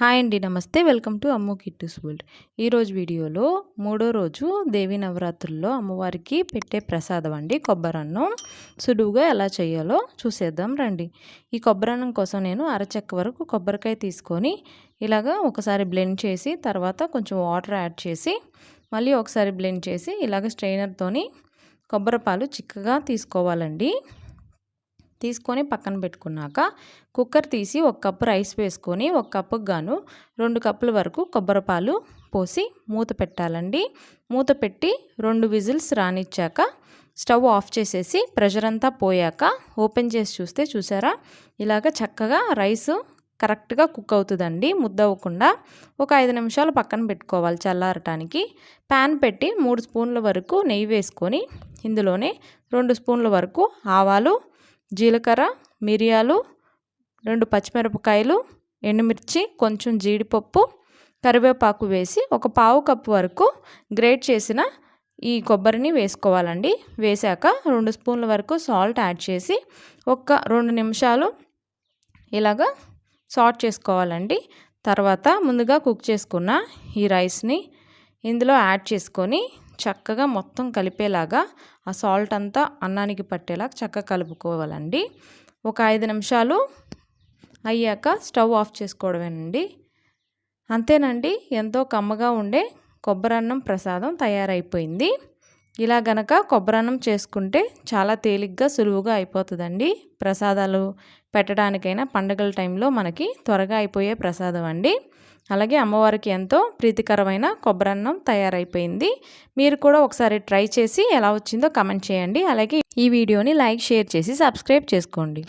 Hi అండి నమస్తే. Welcome to Ammu Kittu's world. ఈరోజు వీడియోలో మూడో రోజు దేవి నవరాత్రుల్లో అమ్మవారికి పెట్టే ప్రసాదం అండి కొబ్బరన్నం సులువుగా ఎలా చేయాలో చూసేద్దాం రండి. ఈ కొబ్బరన్నం కోసం నేను అరచెక్క వరకు కొబ్బరికాయ తీసుకొని ఇలాగా ఒకసారి బ్లెండ్ చేసి తర్వాత కొంచెం వాటర్ యాడ్ చేసి మళ్ళీ ఒకసారి బ్లెండ్ చేసి ఇలాగ స్ట్రైనర్తోని కొబ్బరి పాలు చిక్కగా తీసుకోవాలండి. తీసుకొని పక్కన పెట్టుకున్నాక కుక్కర్ తీసి ఒక కప్పు రైస్ వేసుకొని ఒక కప్పుకు గాను రెండు కప్పుల వరకు కొబ్బరిపాలు పోసి మూత పెట్టాలండి. మూత పెట్టి రెండు విజిల్స్ రానిచ్చాక స్టవ్ ఆఫ్ చేసేసి ప్రెషర్ అంతా పోయాక ఓపెన్ చేసి చూస్తే చూసారా? ఇలాగ చక్కగా రైస్ కరెక్ట్గా కుక్ అవుతుందండి. ముద్ద అవ్వకుండా ఒక ఐదు నిమిషాలు పక్కన పెట్టుకోవాలి చల్లారటానికి. ప్యాన్ పెట్టి మూడు స్పూన్ల వరకు నెయ్యి వేసుకొని ఇందులోనే రెండు స్పూన్ల వరకు ఆవాలు జీలకర్ర మిరియాలు రెండు పచ్చిమిరపకాయలు ఎండుమిర్చి కొంచెం జీడిపప్పు కరివేపాకు వేసి ఒక పావు కప్పు వరకు గ్రేట్ చేసిన ఈ కొబ్బరిని వేసుకోవాలండి. వేసాక రెండు స్పూన్ల వరకు సాల్ట్ యాడ్ చేసి ఒక రెండు నిమిషాలు ఇలాగా సాట్ చేసుకోవాలండి. తర్వాత ముందుగా కుక్ చేసుకున్న ఈ రైస్ని ఇందులో యాడ్ చేసుకొని చక్కగా మొత్తం కలిపేలాగా ఆ సాల్ట్ అంతా అన్నానికి పట్టేలాగా చక్కగా కలుపుకోవాలండి. ఒక ఐదు నిమిషాలు అయ్యాక స్టవ్ ఆఫ్ చేసుకోవడమేనండి. అంతేనండి ఎంతో కమ్మగా ఉండే కొబ్బరన్నం ప్రసాదం తయారైపోయింది. ఇలా గనక కొబ్బరన్నం చేసుకుంటే చాలా తేలిగ్గా సులువుగా అయిపోతుందండి. ప్రసాదాలు పెట్టడానికైనా పండుగల టైంలో మనకి త్వరగా అయిపోయే ప్రసాదం అండి. అలాగే అమ్మవారికి ఎంతో ప్రీతికరమైన కొబ్బరన్నం తయారైపోయింది. మీరు కూడా ఒకసారి ట్రై చేసి ఎలా వచ్చిందో కమెంట్ చేయండి. అలాగే ఈ వీడియోని లైక్ షేర్ చేసి సబ్స్క్రైబ్ చేసుకోండి.